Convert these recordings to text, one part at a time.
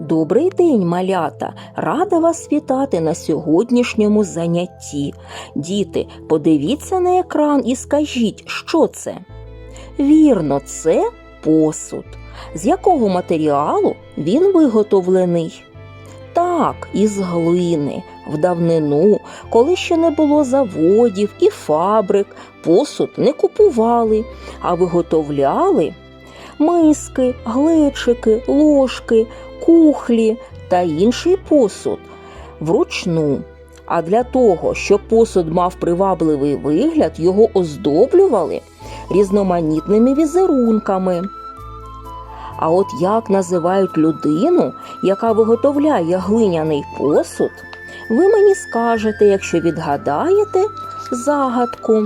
Добрий день, малята! Рада вас вітати на сьогоднішньому занятті. Діти, подивіться на екран і скажіть, що це? Вірно, це посуд. З якого матеріалу він виготовлений? Так, із глини. В давнину, коли ще не було заводів і фабрик, посуд не купували, а виготовляли миски, глечики, ложки, кухлі та інший посуд вручну. А для того, щоб посуд мав привабливий вигляд, його оздоблювали різноманітними візерунками. А от як називають людину, яка виготовляє глиняний посуд, ви мені скажете, якщо відгадаєте загадку.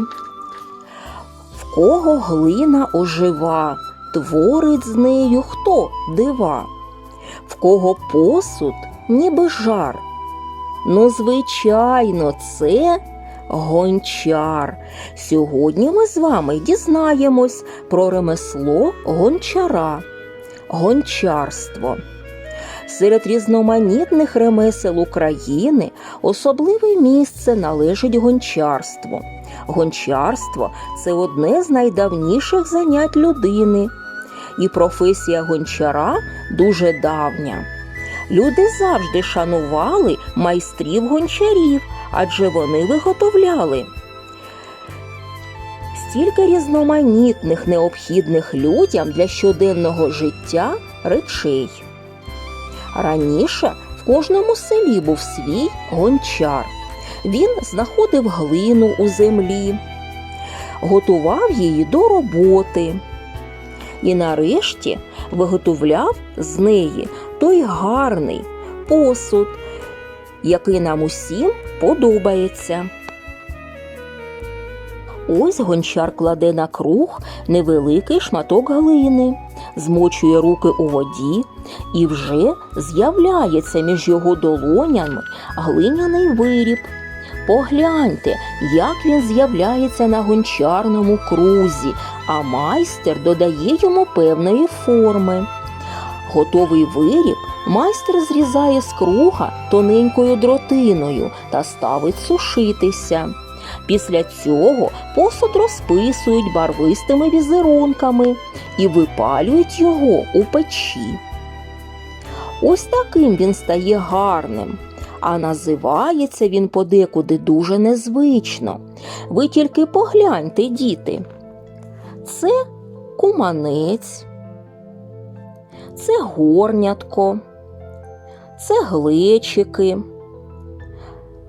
В кого глина ожива, творить з нею хто дива, в кого посуд, ніби жар. Ну, звичайно, це гончар. Сьогодні ми з вами дізнаємось про ремесло гончара, гончарство. Серед різноманітних ремесел України особливе місце належить гончарство. Гончарство це одне з найдавніших занять людини, і професія гончара дуже давня. Люди завжди шанували майстрів гончарів, адже вони виготовляли стільки різноманітних необхідних людям для щоденного життя речей. Раніше в кожному селі був свій гончар. Він знаходив глину у землі, готував її до роботи і нарешті виготовляв з неї той гарний посуд, який нам усім подобається. Ось гончар кладе на круг невеликий шматок глини, змочує руки у воді, і вже з'являється між його долонями глиняний виріб. Погляньте, як він з'являється на гончарному крузі, а майстер додає йому певної форми. Готовий виріб майстер зрізає з круга тоненькою дротиною та ставить сушитися. Після цього посуд розписують барвистими візерунками і випалюють його у печі. Ось таким він стає гарним, а називається він подекуди дуже незвично. Ви тільки погляньте, діти. Це куманець, це горнятко, це глечики,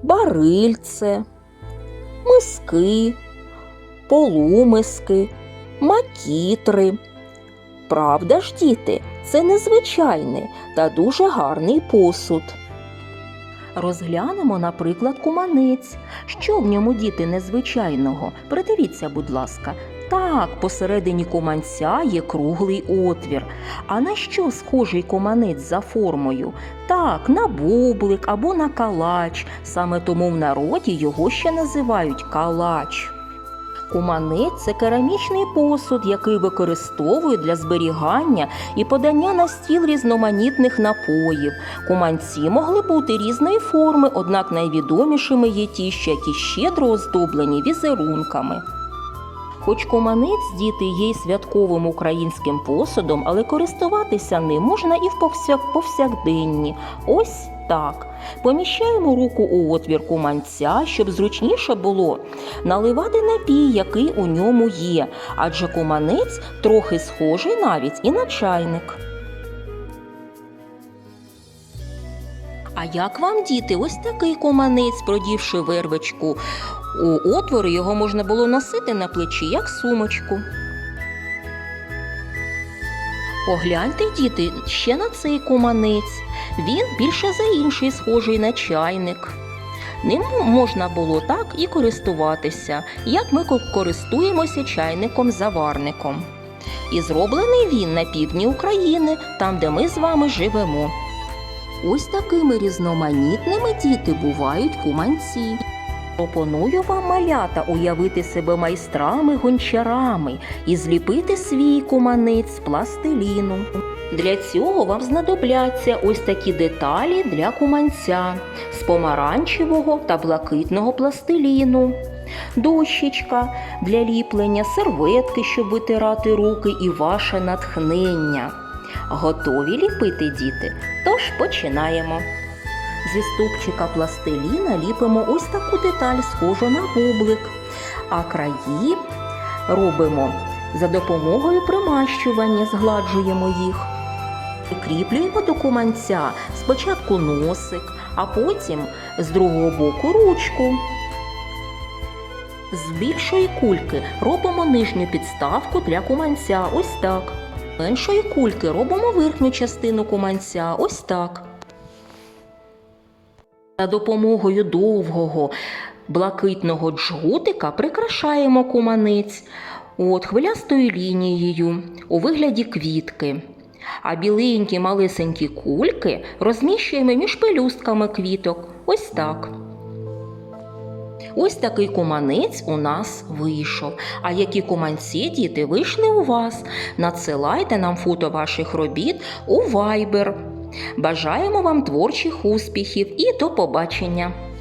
барильце, миски, полумиски, макітри. Правда ж, діти, це незвичайний та дуже гарний посуд. Розглянемо, наприклад, куманець. Що в ньому діти незвичайного? Придивіться, будь ласка. Так, посередині куманця є круглий отвір. А на що схожий куманець за формою? Так, на бублик або на калач. Саме тому в народі його ще називають калач. Куманець це керамічний посуд, який використовують для зберігання і подання на стіл різноманітних напоїв. Куманці могли бути різної форми, однак найвідомішими є ті, що які щедро оздоблені візерунками. Хоч куманець діти є й святковим українським посудом, але користуватися ним можна і в повсяк- повсякденні. Ось так. Поміщаємо руку у отвір куманця, щоб зручніше було наливати напій, який у ньому є, адже куманець трохи схожий навіть і на чайник. А як вам, діти, ось такий куманець, продівши вервичку у отвори, його можна було носити на плечі, як сумочку. Погляньте, діти, ще на цей куманець. Він більше за інший схожий на чайник. Ним можна було так і користуватися, як ми користуємося чайником-заварником. І зроблений він на півдні України, там, де ми з вами живемо. Ось такими різноманітними діти бувають куманці. Пропоную вам малята уявити себе майстрами-гончарами і зліпити свій куманець з пластиліну. Для цього вам знадобляться ось такі деталі для куманця з помаранчевого та блакитного пластиліну, дощечка для ліплення, серветки, щоб витирати руки і ваше натхнення. Готові ліпити діти? Тож починаємо. Зі стовпчика пластиліна ліпимо ось таку деталь, схожу на бублик, а краї робимо за допомогою примащування, згладжуємо їх. Прикріплюємо до куманця спочатку носик, а потім з другого боку ручку. З більшої кульки робимо нижню підставку для куманця, ось так. З меншої кульки робимо верхню частину куманця, ось так. За допомогою довгого блакитного джгутика прикрашаємо куманець от хвилястою лінією у вигляді квітки. А біленькі малесенькі кульки розміщуємо між пелюстками квіток. Ось так. Ось такий куманець у нас вийшов. А які куманці, діти, вийшли у вас? Надсилайте нам фото ваших робіт у Viber. Бажаємо вам творчих успіхів і до побачення!